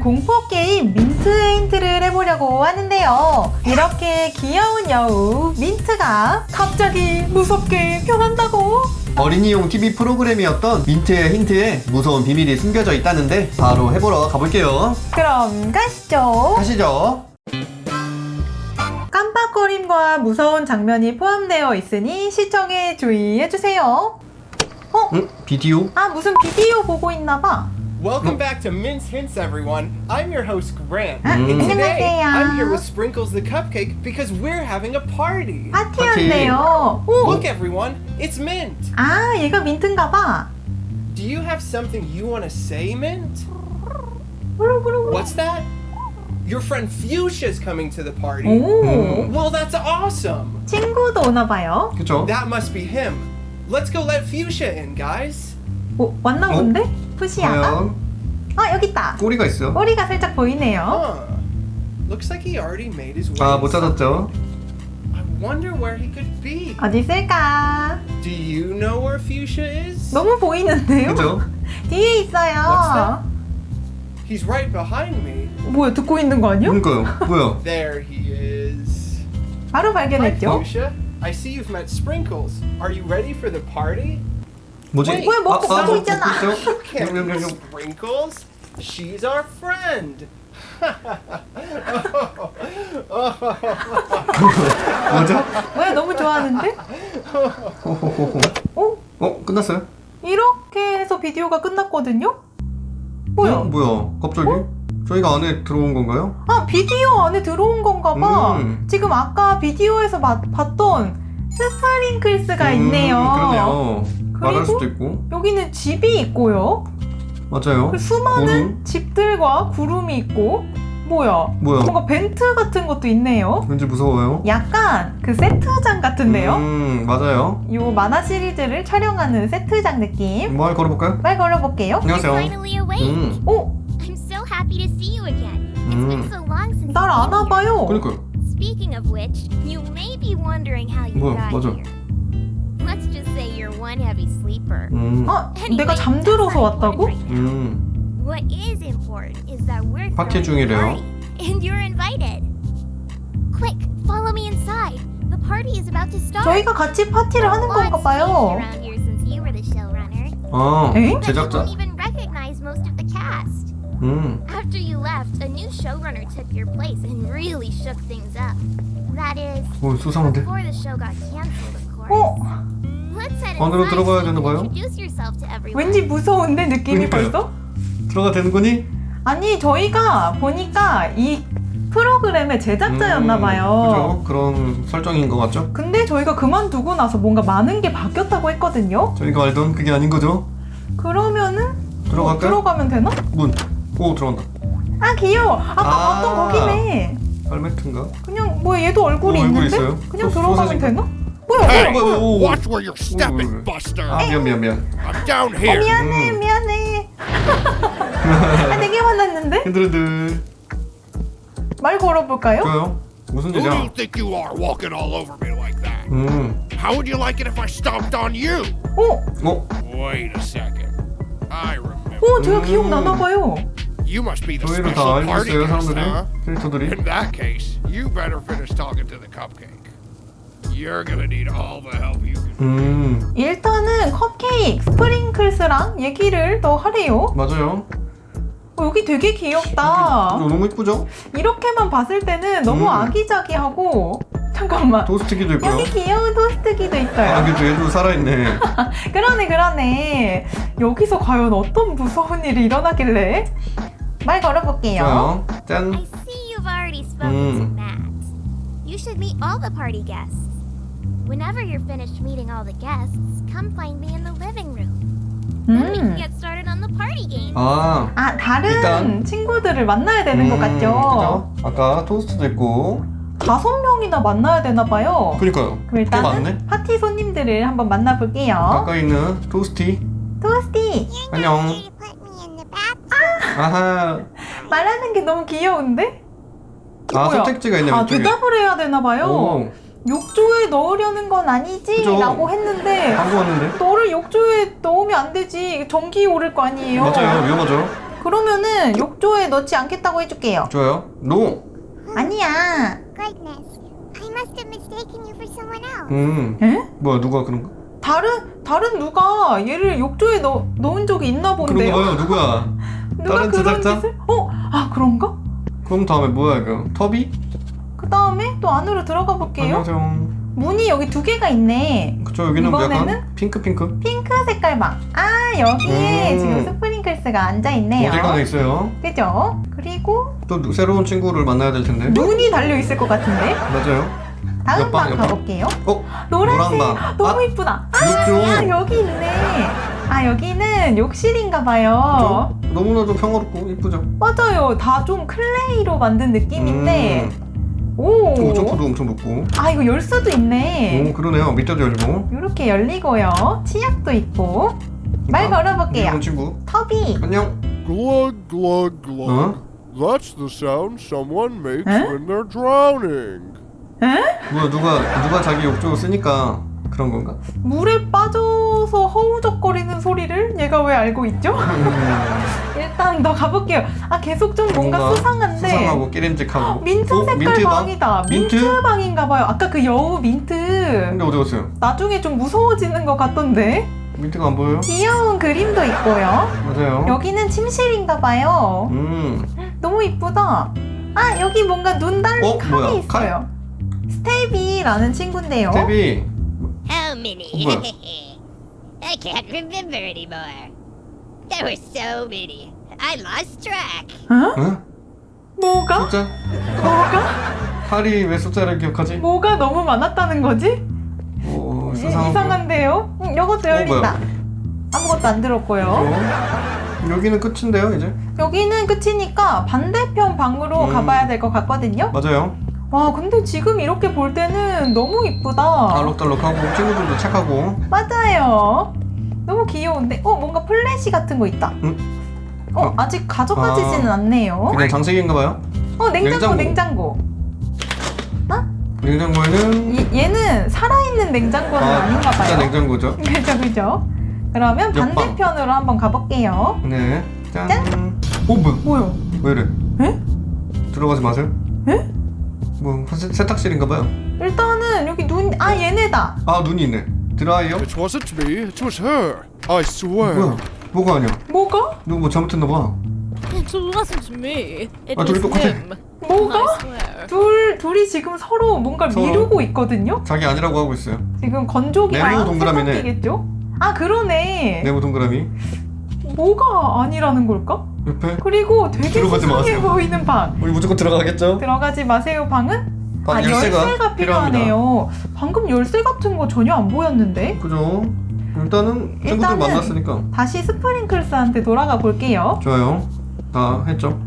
공포 게임 민트 에인트를 해보려고 하는데요. 이렇게 귀여운 여우 민트가 갑자기 무섭게 변한다고? 어린이용 TV 프로그램이었던 민트의 힌트에 무서운 비밀이 숨겨져 있다는데 바로 해보러 가볼게요. 그럼 가시죠. 가시죠. 깜빡거림과 무서운 장면이 포함되어 있으니 시청에 주의해주세요. 어? 응? 비디오? 아 무슨 비디오 보고 있나봐. Welcome back to Mince Hints, everyone. I'm your host, Grant. 아, And today, 안녕하세요. I'm here with Sprinkles the Cupcake because we're having a party. 파티였네요. 오! Look, everyone, it's Mint. 아 얘가 민트인가봐. Do you have something you want to say, Mint? 부르부르. What's that? Your friend Fuchsia's coming to the party. 오 Well, that's awesome. 친구도 오나봐요. 그쵸? That must be him. Let's go let Fuchsia in, guys. 오 왔나 어? 본데? 푸시야가? 과연 아 여기 있다. 꼬리가 있어요? 꼬리가 살짝 보이네요. Huh. Looks like he already made his way. 아, 못 inside. 찾았죠? I wonder where he could be. 어디 있을까? Do you know where Fuchsia is? 너무 보이는데요? 그죠? 뒤에 있어요. He's right behind me. 뭐야 듣고 있는 거 아니야? 그러니까요. 뭐야? There he is. 바로 Hi, 발견했죠? Fuchsia. I see you've met Sprinkles. Are you ready for the party? 뭐지? Wait, 뭐야, 먹고 아, 먹고 아, 있잖아. 먹고 can't 용, be 용. Sprinkles. She's our friend. 맞아? 뭐야 너무 좋아하는데? 어? 어? 끝났어요? 이렇게 해서 비디오가 끝났거든요? 뭐야? 어? 뭐야? 갑자기? 저희가 안에 들어온 건가요? 아 비디오 안에 들어온 건가 봐. 음. 지금 아까 비디오에서 마- 봤던 스파링클스가 음, 있네요. 그러네요. 말할? 수도 있고. 여기는 집이 있고요. 맞아요. 그 수많은 구름? 집들과 구름이 있고 뭐야? 뭐야? 뭔가 벤트 같은 것도 있네요. 왠지 무서워요. 약간 그 세트장 같은데요? 음, 맞아요. 요 만화 시리즈를 촬영하는 세트장 느낌. 말 걸어볼까요? 말 걸어볼게요. 안녕하세요. 음, 오, I'm so happy to see you again. It's 음. been so long since 날. 안아봐요. 그러니까요. Speaking of which, you may be wondering how you 뭐야, got 맞아. here. One heavy sleeper. 음, 아, Anyway, 내가 잠들어서 왔다고? 음. What is important is that we're 파티 throwing a 중이래요. party, and you're invited. Quick, follow me inside. The party is about to start. 저희가 같이 파티를 하는 Lots 건가 changed 봐요. around here since you were the showrunner. 아, 에? But you 제작자. won't even recognize most of the cast. 음, After you left, a new showrunner took your place and really shook things up. That is, 오, 수상한데? before the show got canceled, of course. 어, 안으로 들어가야 to everyone. 왠지 무서운데 느낌이 그러니까요. 벌써? 들어가 되는 거니? 아니 저희가 보니까 이 프로그램의 제작자였나 음, 봐요. 그죠? 그런 설정인 것 같죠? 근데 저희가 그만두고 나서 뭔가 많은 게 바뀌었다고 했거든요. 저희가 알던 그게 아닌 거죠? 그러면은 들어갈까요? 어, 들어가면 되나? 문. 오, 들어간다. 아 귀여워. 아까 아. 봤던 거기네. 발매트인가? 그냥 뭐 얘도 얼굴이 어, 얼굴 있는데 있어요? 그냥 소- 들어가면 소세지인가? 되나? 뭐야? Hey, 뭐야? 오, 오, 오. watch where you're stepping, Ooh. Buster. 아, 미안, 미안, 미안. I'm down 어, here. 미안해 음. 미안해. 아 되게 화났는데? 흔들흔들. 말 걸어볼까요? 좋아요. 무슨 Who do you 일이야? think you are walking all over me like that? 음. How would you like it if I stomped on you? 어, 어? Wait a second. I remember. 어 제가 음. 기억나나 봐요. You must be the 저희를 다 special 알고 party 있어요, guest, 사람들이. huh? 캐릭터들이. In that case, you better finish talking to the cupcake. You're gonna need all the help you can. 음. 일단은 컵케이크, 스프링클스랑 얘기를 더 하래요. 맞아요. 어, 여기 되게 귀엽다. 너무 이쁘죠? 이렇게만 봤을 때는 너무 음. 아기자기하고 잠깐만 토스트기도 있고요. 여기 귀여운 토스트기도 있어요. 아, 그래도 얘도 살아있네. 그러네 그러네. 여기서 과연 어떤 무서운 일이 일어나길래? 말 걸어볼게요. 좋아요. I 짠. see you've already spoken to Mm. Matt. You should meet all the party guests. Whenever you're finished meeting all the guests, come find me in the living room. Then we can 음. get started on the party game. 아. 아 다른 일단- 친구들을 만나야 되는 것 음, 같죠? 그죠? 아까 토스트도 있고. 다섯 명이나 만나야 되나 봐요. 그니까요. 그럼 꽤 일단은 많네. 파티 손님들을 한번 만나볼게요. 가까이 있는 토스티. 토스티 안녕. 아하. 말하는 게 너무 귀여운데? 아, 뭐야? 선택지가 있네, 아 왼쪽에. 대답을 해야 되나 봐요. 오, 욕조에 넣으려는 건 아니지? 그죠. 라고 했는데 광고 왔는데? 너를 욕조에 넣으면 안 되지. 전기 오를 거 아니에요. 맞아요, 위험하죠. 그러면은 욕조에 넣지 않겠다고 해줄게요. 좋아요. 노. 아니야. Goodness. I must have mistaken you for someone else. 음. 에? 뭐야 누가 그런가? 다른 다른 누가 얘를 욕조에 넣, 넣은 적이 있나 그런 본데요. 거요 누구야? 누가 다른 그런 제작자? 짓을? 어? 아 그런가? 그럼 다음에 뭐야 이거? 터비? 그 다음에 또 안으로 들어가 볼게요. 안녕하세요. 문이 여기 두 개가 있네. 그쵸 여기는 뭐 약간 이번에는? 핑크 핑크. 핑크 색깔 방. 아 여기에 음. 지금 스프링클스가 앉아 있네요. 어딜 가나 있어요. 그죠? 그리고 또 누- 새로운 친구를 만나야 될 텐데. 눈이 달려 있을 것 같은데. 맞아요. 다음 옆방, 방 옆방. 가볼게요. 어? 노란색 노란 방. 너무 아, 이쁘다. 욕조. 아 여기 있네. 아 여기는 욕실인가 봐요. 좀 너무나도 평화롭고 이쁘죠. 맞아요. 다 좀 클레이로 만든 느낌인데. 오. 오, 점프도 엄청 높고. 아 이거 열 수도 있네. 오, 그러네요. 밑에도 열고. 이렇게 열리고요. 치약도 있고. 말 걸어볼게요. 이런 친구. 터비. 안녕. Glug, glug, glug. 어? That's the sound someone makes Huh? when they're drowning. 뭐야 누가 누가 자기 욕조 쓰니까 그런 건가? 물에 빠져서 허우적거리는 소리를 얘가 왜 알고 있죠? 음, 일단 더 가볼게요. 아 계속 좀 뭔가, 뭔가 수상한데. 수상하고 끼림직하고. 민트 어? 색깔 민트 방? 방이다. 민트? 민트? 방인가 봐요. 아까 그 여우 민트. 근데 어디 갔어요? 나중에 좀 무서워지는 것 같던데. 민트가 안 보여요? 귀여운 그림도 있고요. 맞아요. 여기는 침실인가 봐요. 음. 너무 이쁘다. 아 여기 뭔가 눈 달린 어, 칼이 뭐야? 있어요. 스테비라는 친구인데요. 데비. Many? I can't remember anymore. There were so many. I lost track. 어? 응? 뭐가? 숫자? 뭐가? 팔이 왜 숫자를 기억하지? 뭐가 너무 많았다는 거지? 오, 이- 수상하고. 이상한데요? 응, 이것도 어, 열린다. 뭐야? 아무것도 안 들었고요. 어? 여기는 끝인데요, 이제? 여기는 끝이니까 반대편 방으로 음. 가봐야 될 것 같거든요. 맞아요. 와 근데 지금 이렇게 볼 때는 너무 이쁘다. 알록달록하고 친구들도 착하고. 맞아요. 너무 귀여운데? 어 뭔가 플래시 같은 거 있다. 응? 어 어. 아직 가져가지지는 아. 않네요. 그냥 장식인가 봐요. 어 냉장고 냉장고. 냉장고. 냉장고에는 얘, 얘는 살아있는 냉장고는 아, 닌가 진짜 봐요. 냉장고죠. 그죠 그죠. 그러면 옆방. 반대편으로 한번 가볼게요. 네. 짠. 오, 뭐야? 뭐요? 왜 이래? 에? 들어가지 마세요. 에? 뭐 세, 세탁실인가 봐요. 일단은 여기 눈 아 얘네다. 아 눈이 있네. 드라이어? It wasn't me, it was her. I swear. 뭐야? 뭐가 아니야? 뭐가? 누구 뭐 잘못했나 봐. It wasn't me. It 아, 둘이 was 똑같아. him. 뭐가? I swear. 둘 둘이 지금 서로 뭔가 서로. 미루고 있거든요. 자기 아니라고 하고 있어요. 지금 건조기 네모 막 동그라미네. 세탁기겠죠? 아 그러네. 네모 동그라미 뭐가 아니라는 걸까? 옆에. 그리고 되게 들어가지 수상해 마세요. 보이는 방. 우리 무조건 들어가겠죠? 들어가지 마세요 방은? 아, 아 열쇠가, 필요하네요. 방금 열쇠 같은 거 전혀 안 보였는데. 그죠? 일단은 친구들 일단은- 만났으니까 다시 스프링클스한테 돌아가 볼게요. 좋아요. 다 했죠.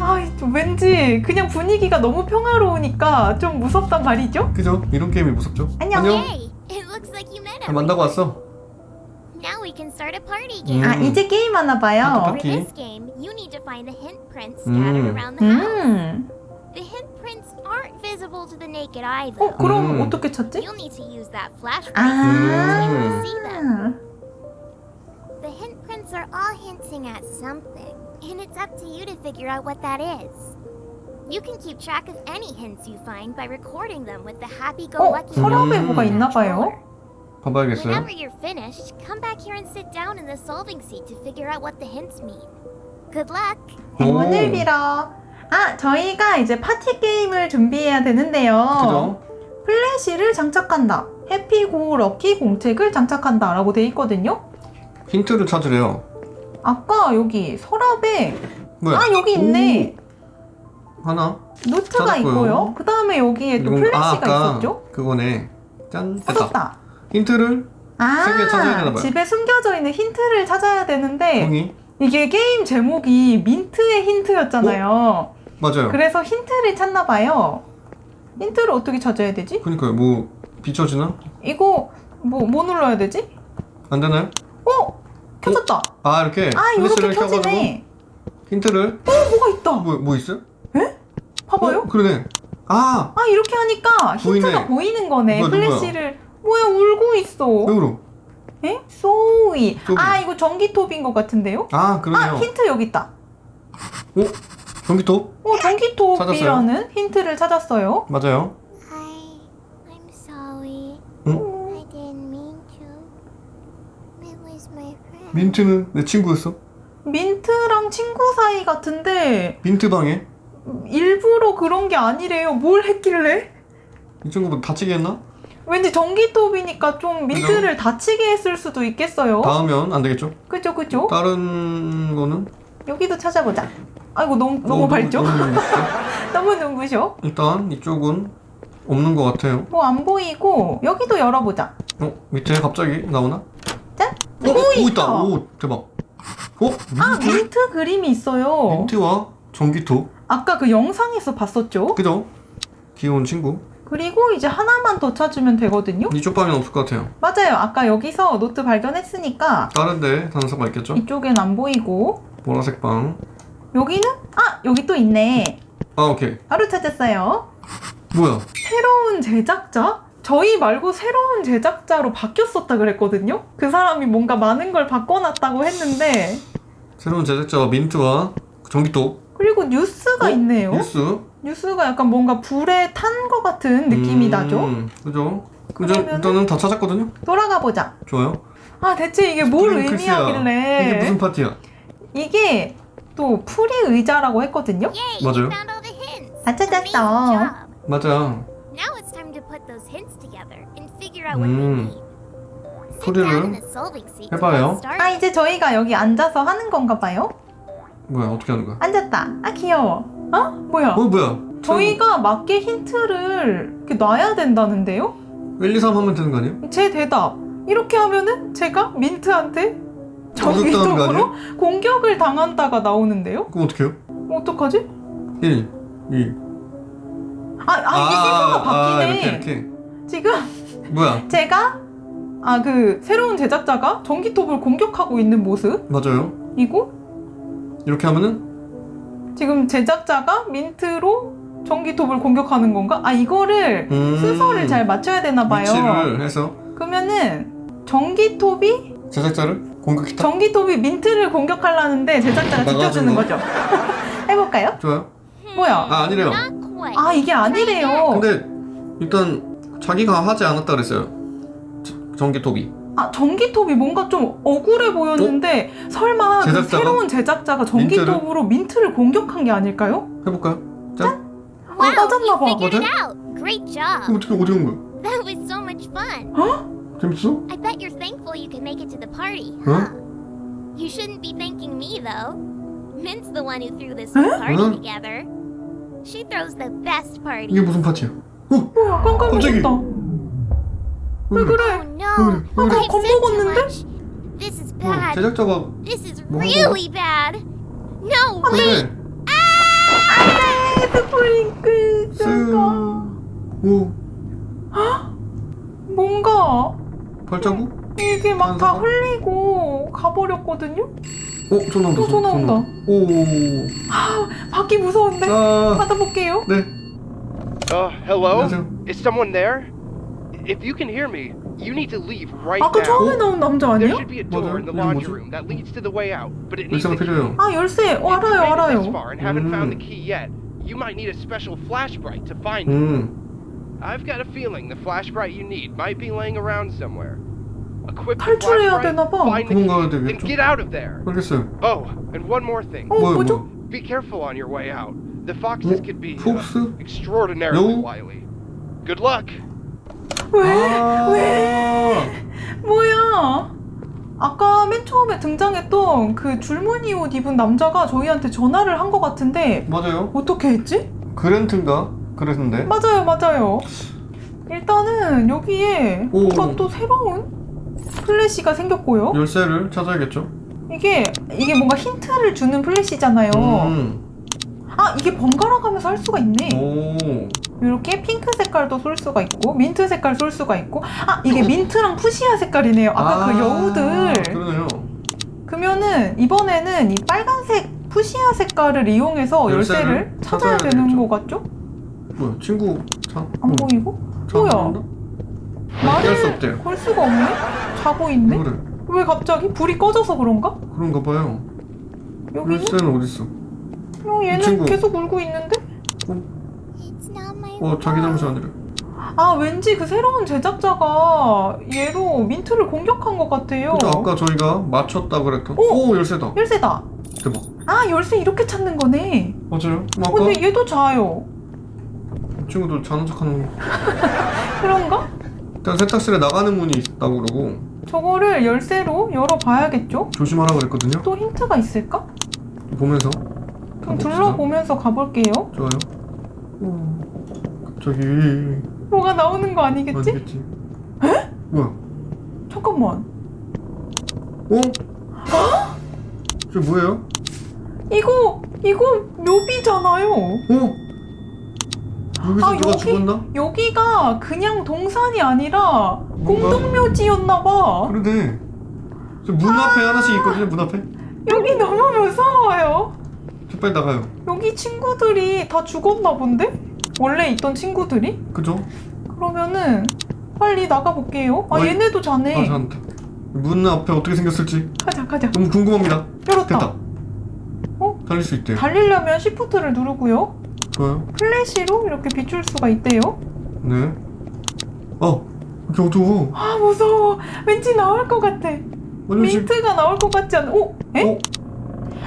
아 왠지 그냥 분위기가 너무 평화로우니까 좀 무섭단 말이죠? 그죠? 이런 게임이 무섭죠? 안녕. Hey, it looks like you met 잘 him. 만나고 왔어. Now we can start a party game. 음. 아 이제 게임 하나 봐요. 아, For Okay. this game, you need to find the hint prints scattered Mm. around the house. 음. The hint prints aren't visible to the naked eye, 어 though. 그럼 음. 어떻게 찾지? You'll need to use that flashlight 아. to be able to see them. 음. The hint prints are all hinting at something, and it's up to you to figure out what that is. You can keep track of any hints you find by recording them with the happy-go-lucky 어, 서랍에 음. 뭐가 있나 봐요. 봐봐야겠어요. Whenever you're finished, come back here and sit down in the solving seat to figure out what the hints mean. Good luck. 행운을 빌어. 아 저희가 이제 파티 게임을 준비해야 되는데요. 그죠? 플래시를 장착한다. 해피고 럭키 공책을 장착한다 라고 돼 있거든요. 힌트를 찾으래요. 아까 여기 서랍에 뭐야? 아 여기 있네. 하나. 노트가 찾았고요. 있고요. 그 다음에 여기에 또 이건- 플래시가 아, 아까 있었죠. 그거네. 짠. 됐다. 찾았다. 힌트를 아 세개 찾아야 되나 봐요. 집에 숨겨져 있는 힌트를 찾아야 되는데 형이 이게 게임 제목이 민트의 힌트였잖아요. 맞아요. 그래서 힌트를 찾나 봐요. 힌트를 어떻게 찾아야 되지? 그러니까요. 뭐 비춰지나? 이거 뭐 뭐 눌러야 되지? 안 되나요? 어 켜졌다. 아 이렇게 아 이렇게 켜지네. 힌트를 어 뭐가 있다. 뭐 뭐 있어요? 봐봐요. 어, 그러네. 아 아 이렇게 하니까 힌트가. 보이는 거네. 뭐야? 플래시를 뭐야 울고 있어. 왜 울어? 에? 소위. 소위. 아 이거 전기톱인 것 같은데요? 아 그러네요. 아 힌트 여기 있다. 어? 전기톱? 어, 전기톱이라는 힌트를 찾았어요. 맞아요. I, I'm sorry. 응? I didn't mean to. It was my friend. 민트는 내 친구였어. 민트랑 친구 사이 같은데 민트 방에 일부러 그런 게 아니래요. 뭘 했길래? 이 친구 뭐 다치게 했나? 왠지 전기톱이니까 좀 민트를 다치게 했을 수도 있겠어요. 닿으면 안 되겠죠? 그죠, 그죠? 다른 거는 여기도 찾아보자. 아이고 너무 너무 밝죠? 너무? 너무 눈부셔. 일단 이쪽은 없는 것 같아요. 뭐 안 보이고 여기도 열어보자. 어? 밑에 갑자기 나오나? 짠. 어? 오, 오 있다. 있다. 오 대박. 어? 아 민트? 민트 그림이 있어요. 민트와 전기톱. 아까 그 영상에서 봤었죠. 그죠? 귀여운 친구. 그리고 이제 하나만 더 찾으면 되거든요. 이쪽 방엔 없을 것 같아요. 맞아요. 아까 여기서 노트 발견했으니까 다른데 단서가 있겠죠? 이쪽엔 안 보이고 보라색 방. 여기는 아 여기 또 있네. 아 오케이. 바로 찾았어요. 뭐야? 새로운 제작자? 저희 말고 새로운 제작자로 바뀌었었다 그랬거든요. 그 사람이 뭔가 많은 걸 바꿔놨다고 했는데 새로운 제작자와 민트와 전기톱. 그리고 뉴스가 어? 있네요. 뉴스. 뉴스가 약간 뭔가 불에 탄 것 같은 느낌이 음, 나죠. 그죠? 그죠? 그러면은- 일단은 다 찾았거든요. 돌아가 보자. 좋아요. 아 대체 이게 뭘 스프링. 의미하길래 이게 무슨 파티야? 이게 또 풀이 의자라고 했거든요. 맞아요. you found all the hints. 다 찾았어. Job. 맞아. Now it's time to put those hints together and figure out what we 음. need. Sit down in 소리를 the solving seat to 해봐요. started. 아 이제 저희가 여기 앉아서 하는 건가 봐요. 뭐야? 어떻게 하는 거야? 앉았다. 아 귀여워. 어? 뭐야? 어 뭐야? 저희가 맞게 힌트를 이렇게 놔야 된다는데요? 1, 2, 3 하면 되는 거 아니에요? 제 대답. 이렇게 하면은 제가 민트한테 거 정기적으로 공격을 당한다가 나오는데요? 그럼 어떻게 해요? 어떡하지? 1, 2. 아, 아 이게 순서가 바뀌네. 이렇게 이렇게. 지금 뭐야? 제가 아 그 새로운 제작자가 전기톱을 공격하고 있는 모습이고 맞아요. 이렇게 하면은 지금 제작자가 민트로 전기톱을 공격하는 건가? 아 이거를 음, 순서를 잘 맞춰야 되나 봐요. 위치를 해서 그러면은 전기톱이 제작자를 공격했다. 전기톱이 민트를 공격하려는데 제작자가 지켜주는 거죠. 해볼까요? 좋아요. 뭐야? 아 아니래요. 아 이게 아니래요. 근데 일단 자기가 하지 않았다 그랬어요. 저- 전기톱이. 아 전기톱이 뭔가 좀 억울해 보였는데 설마 그 어? 제작자가? 새로운 제작자가 전기톱으로 민트를 공격한 게 아닐까요? 해볼까요? 짠. Wow, 빠졌나 you 봐. figured it 맞아? out. Great 그럼 job. 어떻게 어디 간 거야? That was so much fun. 재밌어? I bet you're thankful you could make it to the party, Huh? huh? You shouldn't be thanking me though. Mint's the one who threw this whole party Huh? together. She throws the best party. 이게 무슨 파티야? 어? 뭐야 갑자기. 깜깜해졌다. 왜 그래? Oh no! 왜 그래? 겁 먹었는데? much. This is 뭐, bad. 제작자가 This is 뭐 really bad. No, wait. 근데 스프링클 쓰... 오 뭔가 발자국? 이게 막다 반사가? 흘리고 가버렸거든요? 어? 전화 온다 또 전화 온다. 오 받기 무서운데? 자, 받아볼게요. 네 Uh, hello? 안녕하세요. Is someone there? If you can hear me, you need to leave right 아까 now. 처음에 나온 남자 There 아니에요? should be a door in the 맞아요. laundry 이름 뭐지? room that leads to the way out, but it needs 열쇠가 a key. 필요해요 아 열쇠. 어, If 알아요 you made it this 알아요. far and haven't found the 음. key yet, you might need a special flashbright to find it. 음 I've got a feeling the flashbright you need might be laying around somewhere. Equip the 탈출해야 flashbright, 되나 봐. find the 그런 거 key, and 되겠죠? get out of there. 알겠어요 Oh, and one more thing. 어 뭐야 뭐죠? 뭐 Be careful on your way out. The foxes 어? could be uh, 폭스? extraordinarily 요? wily. Good luck. 왜? 아 왜? 뭐야? 아까 맨 처음에 등장했던 그 줄무늬 옷 입은 남자가 저희한테 전화를 한 것 같은데 맞아요 어떻게 했지? 그랜트인가 그랬는데 맞아요, 맞아요. 일단은 여기에 오. 뭔가 또 새로운 플래시가 생겼고요. 열쇠를 찾아야겠죠 이게 이게 뭔가 힌트를 주는 플래시잖아요. 음. 아 이게 번갈아 가면서 할 수가 있네. 오 이렇게 핑크 색깔도 쏠 수가 있고 민트 색깔 쏠 수가 있고 아 이게 민트랑 푸시아 색깔이네요. 아까 그 여우들. 그러네요 그러면은 이번에는 이 빨간색 푸시아 색깔을 이용해서 열쇠를 열쇠를 찾아야 찾아야 되는. 것 같죠? 뭐야 친구 차? 안 보이고? 차 뭐야? 말을 수 걸 수가 없네? 자고 있네? 그래 왜 갑자기? 불이 꺼져서 그런가? 그런가 봐요 여기는? 열쇠는 어딨어 어, 얘는. 계속 울고 있는데? My 어 자기 잘못이 아니래. 아, 왠지 그 새로운 제작자가 얘로 민트를 공격한 것 같아요. 그죠 아까 저희가 맞췄다 그랬던. 오! 오 열쇠다. 열쇠다. 대박. 아, 열쇠 이렇게 찾는 거네. 맞아요. 그럼 아까 근데 얘도 자요. 친구들 자는 척하는 거. 그런가? 일단 세탁실에 나가는 문이 있다고 그러고 저거를 열쇠로 열어봐야겠죠? 조심하라 그랬거든요. 또 힌트가 있을까? 보면서. 그럼. 둘러보면서 가볼게요. 좋아요. 오, 갑자기 뭐가 나오는 거 아니겠지? 아니겠지? 에? 뭐야? 잠깐만. 어? 저 뭐예요? 이거, 이거 묘비잖아요. 어? 여기서 아, 누가 여기? 죽었나? 여기가 그냥 동산이 아니라 뭔가? 공동묘지였나 봐. 그러네. 저문 앞에 하나씩 있거든요. 문 앞에. 여기 너무 무서워요. 저 빨리 나가요. 여기 친구들이 다 죽었나 본데? 원래 있던 친구들이? 그죠? 그러면은 빨리 나가볼게요. 아, 어이. 얘네도 자네. 아, 잘한다. 문 앞에 어떻게 생겼을지 가자, 가자. 너무 궁금합니다. 열었다. 됐다. 어? 달릴 수 있대요. 달리려면 시프트를 누르고요. 좋아요. 플래시로 이렇게 비출 수가 있대요. 네. 어, 이렇게 어두워. 아, 무서워. 왠지 나올 것 같아. 완전 민트가 나올 것 같지 않아? 오? 에? 어?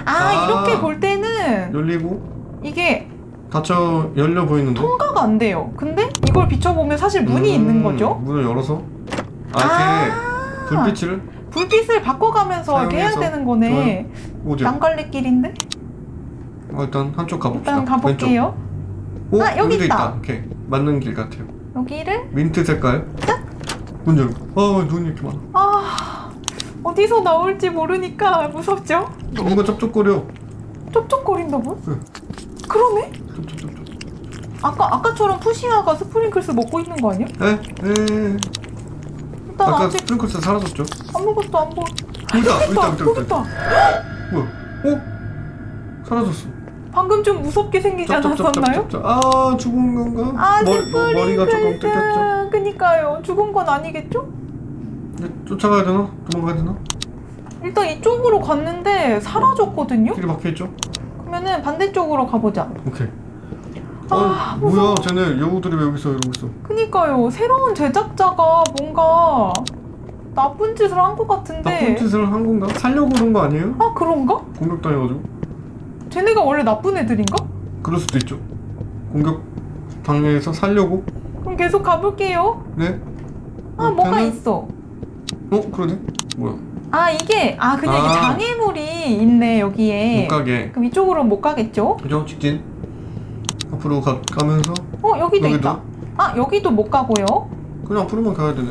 아, 아. 이렇게 볼 때는 열리고 이게 닫혀 열려 보이는데. 통과가 안 돼요. 근데 이걸 비춰보면 사실 문이 음, 있는 거죠. 문을 열어서 아, 이렇게 불빛을 불빛을 바꿔가면서 이렇게 해야 사용해서? 되는 거네. 오지. 양갈래길인데? 어, 일단 한쪽 가봅시다. 일단 가볼게요. 왼쪽. 오, 아, 여기 여기도 있다. 오케이. 맞는 길 같아요. 여기를 민트 색깔. 문 열고. 아, 눈이 이렇게 많아. 아 어디서 나올지 모르니까 무섭죠? 뭔가 쩝쩝거려. 쩝쩝거린다고? 응. 그러네? 쩝쩝쩝쩝. 아까 아까처럼 푸시아가 스프링클스 먹고 있는 거 아니야? 에? 에? 일단 아까 아직 스프링클스 사라졌죠? 아무것도 안 보. 있다, 여기 있다, 있다, 여기 있다. 있다. 뭐야? 어? 사라졌어. 방금 좀 무섭게 생기지 않았었나요? 쩝쩝쩝쩝쩝. 아, 죽은 건가? 아 머리, 뭐, 머리가 조금 뜯겼죠? 스프링클스. 그니까요. 죽은 건 아니겠죠? 이제 쫓아가야 되나? 도망가야 되나? 일단 이쪽으로 갔는데 사라졌거든요. 길이 막혀있죠? 그러면은 반대쪽으로 가보자. 오케이. 아, 어, 뭐야, 쟤네 여우들이 왜 여기서 이러고 있어? 그니까요. 새로운 제작자가 뭔가 나쁜 짓을 한것 같은데. 나쁜 짓을 한 건가? 살려고 그런 거 아니에요? 아 그런가? 공격당해가지고. 쟤네가 원래 나쁜 애들인가? 그럴 수도 있죠. 공격 당해서 살려고? 그럼 계속 가볼게요. 네. 아 뭐가 있어? 어, 그러네. 뭐야? 아 이게 아 그냥 이게 아. 장애물이 있네 여기에. 못 가게. 그럼 이쪽으로 못 가겠죠? 그죠? 직진. 앞으로 가, 가면서 어 여기도 여기도? 있다. 아 여기도 못 가고요. 그냥 앞으로만 가야 되네.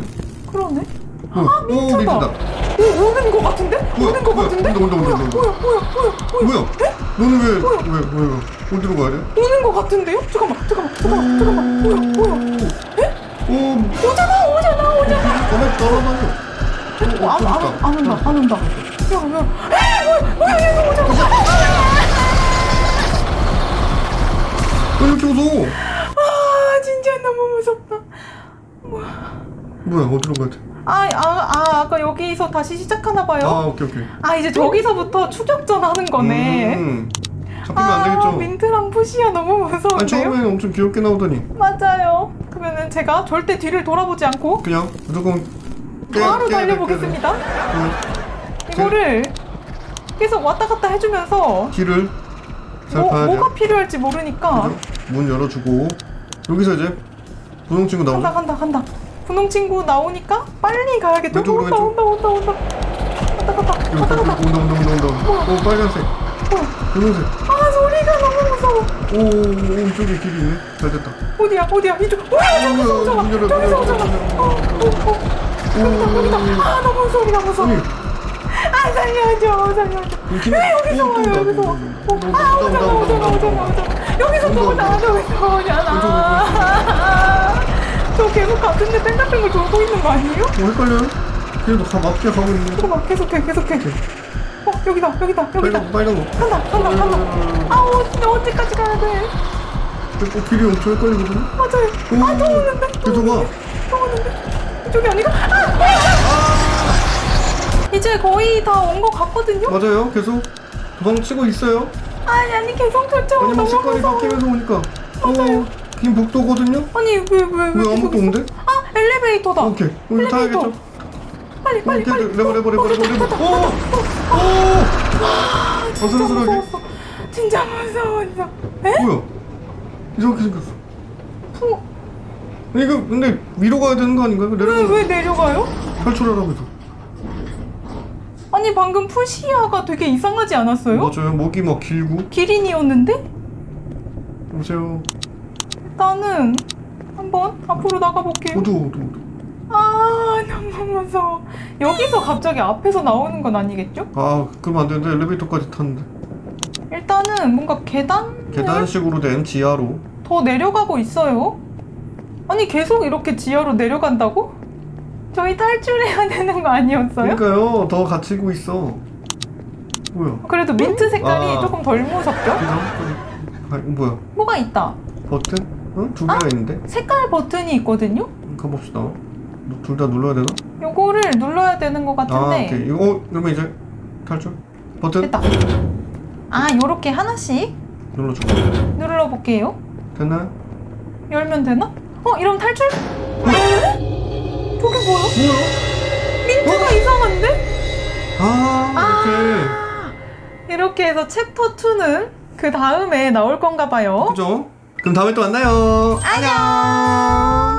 그러네. 오, 오, 민트다. 오 오는 것 같은데? 뭐야? 오는 것 뭐야? 같은데? 온다, 온다, 온다, 온다. 뭐야 뭐야 뭐야 뭐야? 뭐야? 너는 왜, 왜, 왜, 왜, 어디로 가야 돼? 오는 것 같은데요? 잠깐만 잠깐만 잠깐만 잠깐만 뭐야 온다, 에이, 뭐야, 뭐야, 오잖아. 왜 이렇게 무서워? 아, 진짜 너무 무섭다. 뭐야, 어디로 가야 돼? 아, 아, 아, 아까 여기서 다시 시작하나 봐요. 아, 오케이, 오케이. 아, 이제 저기서부터 추격전 하는 거네. 음, 잡히면 안 되겠죠? 민트랑 푸시야 너무 무서운데요? 처음에는 엄청 귀엽게 나오더니 맞아요. 그러면은 제가 절대 뒤를 돌아보지 않고 그냥 무조건 깨- 바로 달려보겠습니다. 그 이거를 계속 왔다 갔다 해주면서 길을 잘 뭐, 봐야 돼요. 뭐가 필요할지 모르니까 그죠? 문 열어주고 여기서 이제 분홍 친구 나오죠? 간다 간다 분홍 친구 나오니까 빨리 가야겠다. 왼쪽으로, 온다 온다 온다 온다. 왔다 갔다 여기 왔다. 갔다 온다 온다 온다. 온다 오 빨간색. 분홍색. 아 소리가 너무 무서워. 오, 오 이쪽에 길이. 있네 잘 됐다. 어디야 어디야? 이쪽. 저기서 문 오잖아. 열어, 저기서 문 열어, 오잖아. 문 열어, 어, 문 열어. 어, 어. 여기다 여기다 아 너무 무서워 아니 아 살려줘 살려줘 왜 여기서 와요? 여기서 와. 어, 아 오잖아 오잖아 오잖아 오잖아 여기서 또 오잖아 저기서 오잖아 저 계속 같은 데 땡 같은 걸 돌고 있는 거 아니에요? 어, 헷갈려요? 그래도 가 맞게 가고 있는데. 잠깐만 계속해 계속해. 어 여기다 여기다 여기다. 빨간 거 빨간 거. 간다 간다 간다. 아우 근데 언제까지 가야 돼? 어, 길이 엄청 헷갈리거든요? 맞아요. 아또 오는데? 또 계속 와 오는데? 이쪽이 아니라? 아 이제 거의 다 온 것 같거든요? 맞아요. 계속 도망치고 있어요. 아 아니 아니 계속 막 너무 색깔이 무서워 바뀌면서 오니까. 어 김북도거든요? 아니 왜 왜 왜 아무것도 없는데? 아 엘리베이터다. 오케이. 우리 엘리베이터. 타야겠죠? 빨리 빨리 오케이, 빨리. 레버 레버 레버 레버 레버. 오! 오! 진짜 어슬어슬하게 무서웠어 진짜 무서워 진짜. 에? 뭐야? 이렇게 생겼어. 푸... 이거 근데 위로 가야 되는 거 아닌가요? 왜, 내려가 왜 내려가요? 탈출하라면서 아니 방금 푸시아가 되게 이상하지 않았어요? 맞아요 목이 막 길고 기린이었는데? 보세요 일단은 한번 앞으로 나가볼게요 어두워 어두워 어두워. 아 너무 무서워 여기서 갑자기 앞에서 나오는 건 아니겠죠? 아 그러면 안 되는데 엘리베이터까지 탔는데 일단은 뭔가 계단 계단식으로 된 지하로 더 내려가고 있어요 아니 계속 이렇게 지하로 내려간다고? 저희 탈출해야 되는 거 아니었어요? 그러니까요 더 갇히고 있어 뭐야 그래도 민트 색깔이 아. 조금 덜 무섭죠? 아, 뭐야 뭐가 있다 버튼? 응? 두 개가 있는데 색깔 버튼이 있거든요? 가봅시다 둘 다 눌러야 되나? 요거를 눌러야 되는 것 아 같은데 오케이 이거 어 그러면 이제 탈출 버튼 됐다 아 요렇게 하나씩 눌러줘 눌러볼게요 됐나요? 열면 되나? 어 이러면 탈출? 에? 저게 뭐야? 뭐야? 민트가 이상한데? 아 이렇게 이렇게 해서 챕터 2는 그 다음에 나올 건가 봐요 그죠? 그럼 다음에 또 만나요 안녕